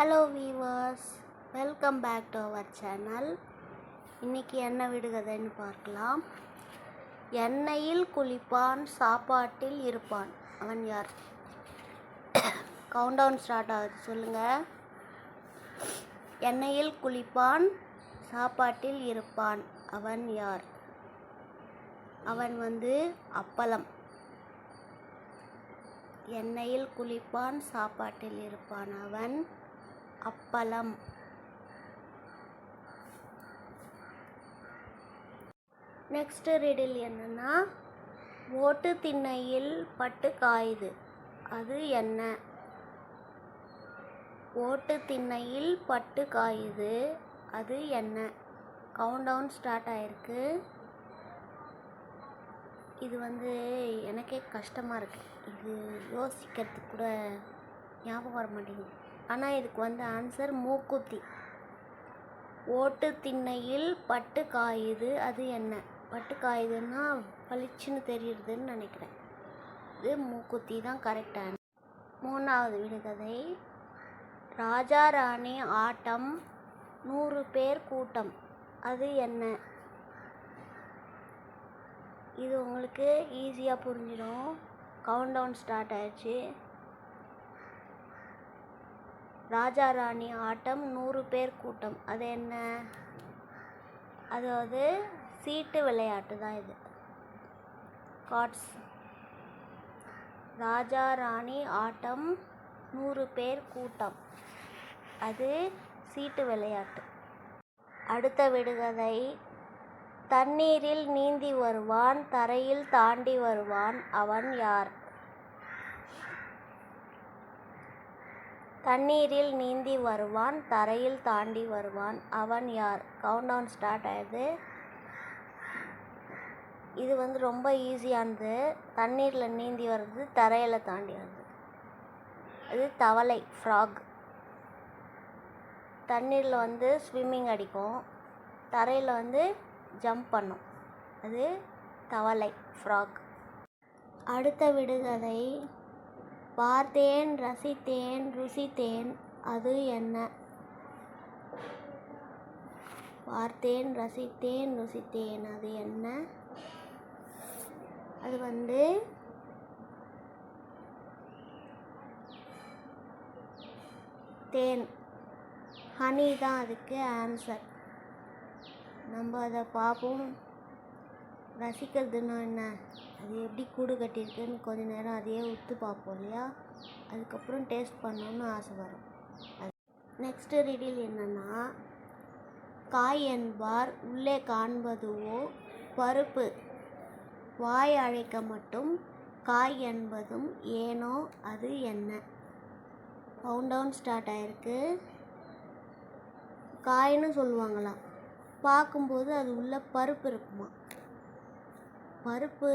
Hello viewers welcome back to our channel இன்றைக்கி என்ன விடுகதைன்னு பார்க்கலாம். எண்ணெயில் குளிப்பான் சாப்பாட்டில் இருப்பான். அவன் யார்? கவுண்டவுன் ஸ்டார்ட் ஆகுது சொல்லுங்கள் எண்ணெயில் குளிப்பான் சாப்பாட்டில் இருப்பான். அவன் யார்? அவன் வந்து அப்பளம். எண்ணெயில் குளிப்பான் சாப்பாட்டில் இருப்பான் அவன். அப்பளம். நெக்ஸ்ட் ரீடில் என்னன்னா ஓட்டு திண்ணையில் பட்டு காயுது. அது என்ன? ஓட்டு திண்ணையில் பட்டு காயுது. அது என்ன? கவுண்டவுன் ஸ்டார்ட் ஆயிருக்கு. இது வந்து எனக்கே கஷ்டமாக இருக்குது இது யோசிக்கிறதுக்கு கூட ஞாபகம் வர மாட்டேங்குது. ஆனால் இதுக்கு வந்து ஆன்சர் மூக்குத்தி. ஓட்டு திண்ணையில் பட்டு காயுது அது என்ன? பட்டு காயுதுன்னா பளிச்சுன்னு தெரியுதுன்னு நினைக்கிறேன். இது மூக்குத்தி தான் கரெக்டான மூணாவது விடுகதை. ராஜா ராணி ஆட்டம் நூறு பேர் கூட்டம். அது என்ன? இது உங்களுக்கு ஈஸியாக புரிஞ்சிடும் கவுண்ட் டவுன் ஸ்டார்ட் ஆயிடுச்சு. ராஜா ராணி ஆட்டம் நூறு பேர் கூட்டம். அது என்ன? அதாவது சீட்டு விளையாட்டு தான் இது. கார்ட்ஸ் ராஜா ராணி ஆட்டம் நூறு பேர் கூட்டம். அது சீட்டு விளையாட்டு. அடுத்த விடுகதை. தண்ணீரில் நீந்தி வருவான் தரையில் தாண்டி வருவான் அவன் யார்? தண்ணீரில் நீந்தி வருவான் தரையில் தாண்டி வருவான். அவன் யார்? கவுண்டவுன் ஸ்டார்ட் ஆகுது இது வந்து ரொம்ப ஈஸியானது தண்ணீரில் நீந்தி வர்றது தரையில் தாண்டி வருது இது தவளை ஃப்ராக் தண்ணீரில் வந்து ஸ்விம்மிங் அடிக்கும். தரையில் வந்து ஜம்ப் பண்ணும். அது தவளை ஃப்ராக் அடுத்த விடுகதை பார்த்தேன் ரசித்தேன் ருசித்தேன். அது என்ன? பார்த்தேன் ரசித்தேன் ருசித்தேன். அது என்ன? அது வந்து தேன். ஹனி தான் அதுக்கு ஆன்சர் நம்ம அதை பார்ப்போம். ரசிக்கிறதுன்னா என்ன? அது எப்படி கூடு கட்டியிருக்குன்னு கொஞ்ச நேரம் அதையே உத்து பார்ப்போம் இல்லையா? அதுக்கப்புறம் டேஸ்ட் பண்ணணும்னு ஆசை வரும். அது நெக்ஸ்ட்டு ரீடில் என்னென்னா காய் என்பார் உள்ளே காண்பதுவோ பருப்பு வாய் அழைக்க மட்டும் காய் என்பதும் ஏனோ அது என்ன? கவுண்ட் டவுன் ஸ்டார்ட் ஆயிருக்கு. காயின்னு சொல்லுவாங்களாம். பார்க்கும்போது அது உள்ள பருப்பு இருக்குமா? பருப்பு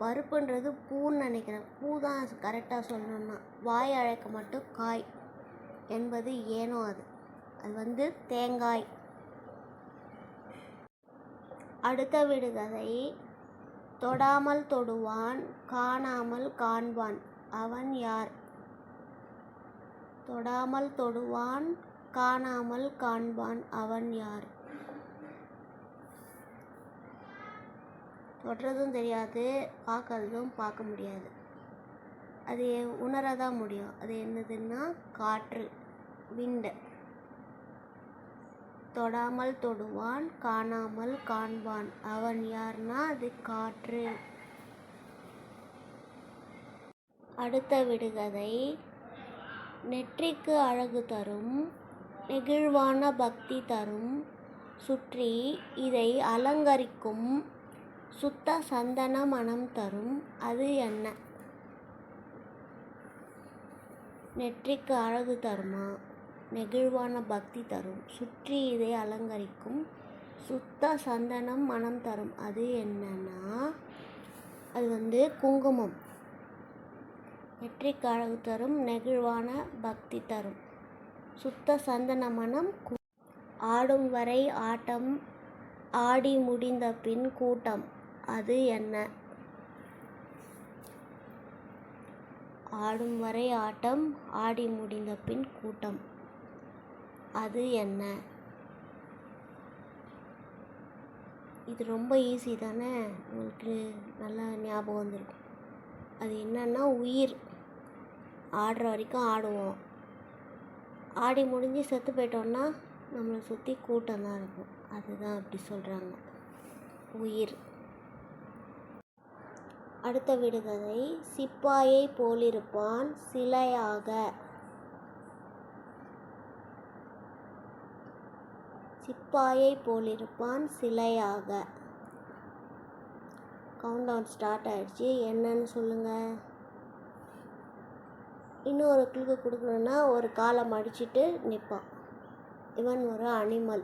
பருப்புன்றது பூன்னு நினைக்கிறேன். பூ தான் கரெக்டாக சொல்லணும்னா. வாய் அழைக்க மட்டும் காய் என்பது ஏனோ அது. அது வந்து தேங்காய். அடுத்த விடுகதை தொடாமல் தொடுவான் காணாமல் காண்பான். அவன் யார்? தொடாமல் தொடுவான் காணாமல் காண்பான். அவன் யார்? தொடுறதும் தெரியாது பார்க்கறதும் பார்க்க முடியாது. அது உணர தான் முடியும். அது என்னதுன்னா காற்று விண்டு. தொடாமல் தொடுவான் காணாமல் காண்பான். அவன் யார்னா அது காற்று. அடுத்த விடுகதை நெற்றிக்கு அழகு தரும் நெகிழ்வான பக்தி தரும் சுற்றி இதை அலங்கரிக்கும் சுத்த சந்தன மனம் தரும் அது என்ன? நெற்றிக்கு அழகு தருமா? நெகிழ்வான பக்தி தரும். சுற்றி இதை அலங்கரிக்கும் சுத்த சந்தனம் மனம் தரும். அது என்னன்னா அது வந்து குங்குமம். நெற்றிக்கு அழகு தரும் நெகிழ்வான பக்தி தரும். சுத்த சந்தன மனம் ஆடும் வரை ஆட்டம் ஆடி முடிந்த பின் கூட்டம். அது என்ன? ஆடும் வரை ஆட்டம் ஆடி முடிந்த பின் கூட்டம். அது என்ன? இது ரொம்ப ஈஸி தானே? உங்களுக்கு நல்லா ஞாபகம் வந்திருக்கும். அது என்னன்னா உயிர். ஆடுற வரைக்கும் ஆடுவோம். ஆடி முடிஞ்சு செத்து போயிட்டோம்னா நம்மளை சுற்றி கூட்டம் தான் இருக்கும். அதுதான் அப்படி சொல்கிறாங்க உயிர். அடுத்த விடுகதை சிப்பாயை போலிருப்பான் சிலையாக. சிப்பாயை போலிருப்பான் சிலையாக. கவுண்ட் டவுன் ஸ்டார்ட் ஆயிடுச்சு. என்னன்னு சொல்லுங்கள் இன்னொரு கிளுக்கு கொடுக்கணுன்னா ஒரு காலை மடிச்சிட்டு நிற்பான் இவன் ஒரு அனிமல்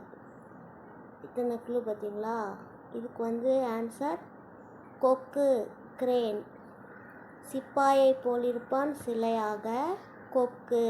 இத்தனை கிளு பார்த்தீங்களா? இதுக்கு வந்து ஆன்சர் கொக்கு. கிரேன் சிப்பாயை போலிருப்பான் சிலையாக கொக்கு.